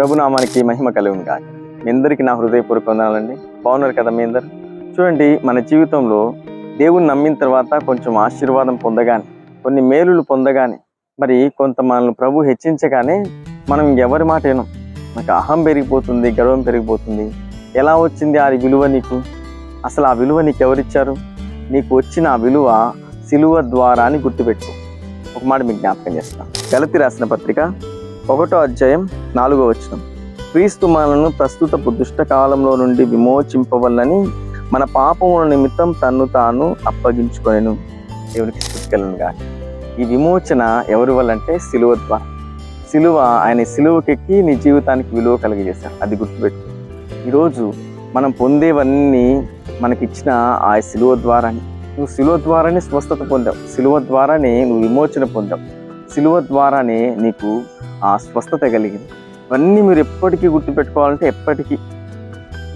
ప్రభునామానికి మహిమ కలుగును కాక మీ అందరికీ నా హృదయపూర్వక వందనాలండి. బాగున్నారు కదా మీ అందరు? చూడండి మన జీవితంలో దేవుని నమ్మిన తర్వాత కొంచెం ఆశీర్వాదం పొందగానే కొన్ని మేలులు పొందగానే మరి కొంత మనల్ని ప్రభు హెచ్చించగానే మనం ఎవరి మాట వినం. నాకు అహం పెరిగిపోతుంది గర్వం పెరిగిపోతుంది. ఎలా వచ్చింది ఆ విలువ నీకు? అసలు ఆ విలువ నీకు ఎవరిచ్చారు? నీకు వచ్చిన ఆ విలువ సిలువ ద్వారా అని గుర్తుపెట్టు ఒక మాట మీకు జ్ఞాపకం చేస్తాను. గలతి రాసిన పత్రిక ఒకటో అధ్యాయం నాలుగో వచనం. క్రీస్తు మనలను ప్రస్తుత దుష్ట కాలంలో నుండి విమోచింపవల్లని మన పాపముల నిమిత్తం తన్ను తాను అప్పగించుకొనెను. దేవునికి స్థుతికలను కానీ ఈ విమోచన ఎవరి వల్ల అంటే సిలువ ద్వారా. సిలువ ఆయన సిలువకెక్కి నీ జీవితానికి విలువ కలిగజేశారు. అది గుర్తుపెట్టు. ఈరోజు మనం పొందేవన్నీ మనకిచ్చిన ఆ సిలువ ద్వారానే. నువ్వు సిలువ ద్వారానే స్వస్థత పొందావు. సిలువ ద్వారానే నువ్వు విమోచన పొందావు. సిలువ ద్వారానే నీకు ఆ స్వస్థత కలిగింది. ఇవన్నీ మీరు ఎప్పటికీ గుర్తుపెట్టుకోవాలంటే ఎప్పటికీ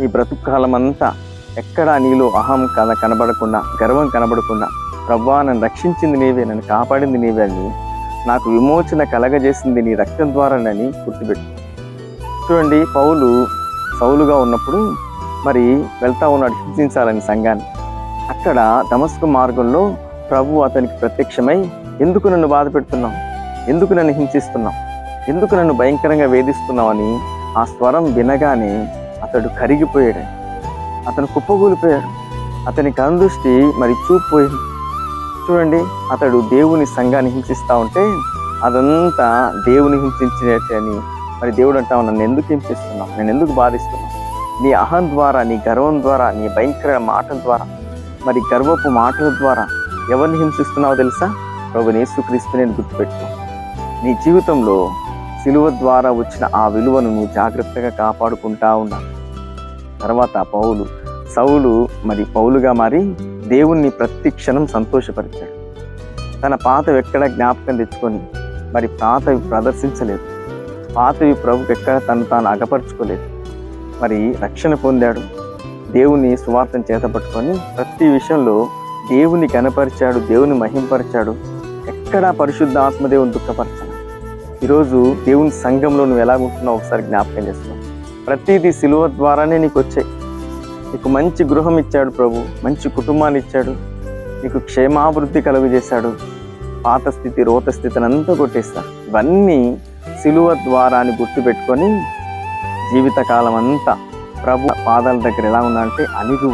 ఈ బ్రతుకాలం అంతా ఎక్కడ నీలో అహం కన కనబడకుండా గర్వం కనబడకుండా ప్రవ్వా నన్ను రక్షించింది నీవే నన్ను కాపాడింది నీవే అని నాకు విమోచన కలగజేసింది నీ రక్తం ద్వారానని గుర్తుపెట్టు. చూడండి పౌలు సౌలుగా ఉన్నప్పుడు మరి వెళ్తా ఉన్నాడు హింసించాలని సంఘాన్ని. అక్కడ దమస్కు మార్గంలో ప్రభు అతనికి ప్రత్యక్షమై ఎందుకు నన్ను బాధ పెడుతున్నావు? ఎందుకు నన్ను హింసిస్తున్నావు? ఎందుకు నన్ను భయంకరంగా వేధిస్తున్నావని ఆ స్వరం వినగానే అతడు కరిగిపోయాడు. అతను కుప్పగూలిపోయాడు. అతని కందృష్టి మరి చూపుపోయింది చూడండి అతడు దేవుని సంఘాన్ని హింసిస్తూ ఉంటే అదంతా దేవుని హింసించినట్టు అని మరి దేవుడు అంటావు నన్ను ఎందుకు హింసిస్తున్నావు? నేను ఎందుకు బాధిస్తున్నావు? నీ అహం ద్వారా నీ గర్వం ద్వారా నీ భయంకర మాటల ద్వారా మరి గర్వపు మాటల ద్వారా ఎవరిని హింసిస్తున్నావో తెలుసా? ప్రభు యేసుక్రీస్తు నేను గుర్తుపెట్టుకో. నీ జీవితంలో సిలువ ద్వారా వచ్చిన ఆ విలువను నువ్వు జాగ్రత్తగా కాపాడుకుంటా ఉన్నావు తర్వాత పౌలు సౌలు మరి పౌలుగా మారి దేవుణ్ణి ప్రతి క్షణం సంతోషపరిచాడు. తన పాతవి ఎక్కడ జ్ఞాపకం తెచ్చుకొని మరి పాతవి ప్రదర్శించలేదు. పాతవి ప్రభుకి ఎక్కడ తను తాను అగపరుచుకోలేదు. మరి రక్షణ పొందాడు. దేవుని సువార్తన చేతపట్టుకొని ప్రతి విషయంలో దేవుని కనపరిచాడు దేవుని మహింపరిచాడు. ఎక్కడా పరిశుద్ధ ఆత్మదేవుని దుఃఖపరచను. ఈరోజు దేవుని సంఘంలో నువ్వు ఎలా ఉంటున్నావు ఒకసారి జ్ఞాపకం చేస్తున్నావు ప్రతిదీ సిలువ ద్వారానే నీకు వచ్చాయి. నీకు మంచి గృహం ఇచ్చాడు ప్రభు మంచి కుటుంబాన్ని ఇచ్చాడు. నీకు క్షేమాభివృద్ధి కలుగు చేశాడు పాత స్థితి రోత స్థితిని అంతా కొట్టేస్తాడు ఇవన్నీ సిలువ ద్వారా అని గుర్తుపెట్టుకొని జీవితకాలం అంతా ప్రభు పాదాల దగ్గర ఎలా ఉందంటే అణిగు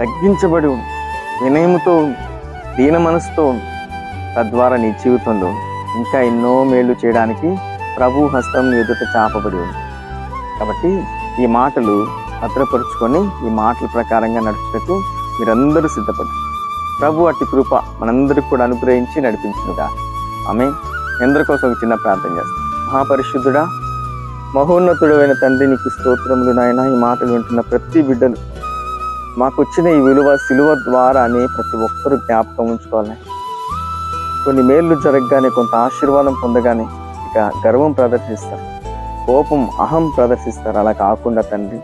తగ్గించబడి ఉండు. వినయముతో ఉండు. దీన మనసుతో ఉండు. తద్వారా నీ జీవితంలో ఇంకా ఎన్నో మేలు చేయడానికి ప్రభు హస్తం నీ ఎదుట చాపబడి ఉంది. కాబట్టి ఈ మాటలు భద్రపరుచుకొని ఈ మాటల ప్రకారంగా నడుచుటకు మీరందరూ సిద్ధపడ్డారు ప్రభు అట్టి కృప మనందరికి కూడా అనుగ్రహించి నడిపించునుగా. ఆమె ఎందరి కోసం ఒక చిన్న ప్రార్థన చేస్తాం. మహాపరిశుద్ధుడా మహోన్నతుడైన తండ్రి నీకు స్తోత్రములు నాయన. ఈ మాటలు వింటున్న ప్రతి బిడ్డలు మాకు వచ్చిన ఈ విలువ సిలువ ద్వారా ప్రతి ఒక్కరూ జ్ఞాపకం ఉంచుకోవాలి కొన్ని మేళ్ళు జరగగానే కొంత ఆశీర్వాదం పొందగానే ఇక గర్వం ప్రదర్శిస్తారు. కోపం అహం ప్రదర్శిస్తారు. అలా కాకుండా తండ్రి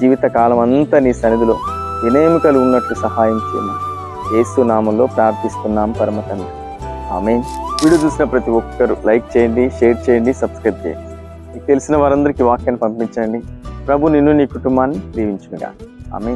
జీవితకాలం అంతా నీ సన్నిధిలో వినేమికలు ఉన్నట్లు సహాయం చేయమని ఏసునామంలో ప్రార్థిస్తున్నాం పరమ తండ్రి. ఆమె వీడియో చూసిన ప్రతి ఒక్కరు లైక్ చేయండి షేర్ చేయండి సబ్స్క్రైబ్ చేయండి. మీకు తెలిసిన వారందరికీ వాక్యాన్ని పంపించండి. ప్రభు నిన్ను నీ కుటుంబాన్ని దీవించుగా ఆమె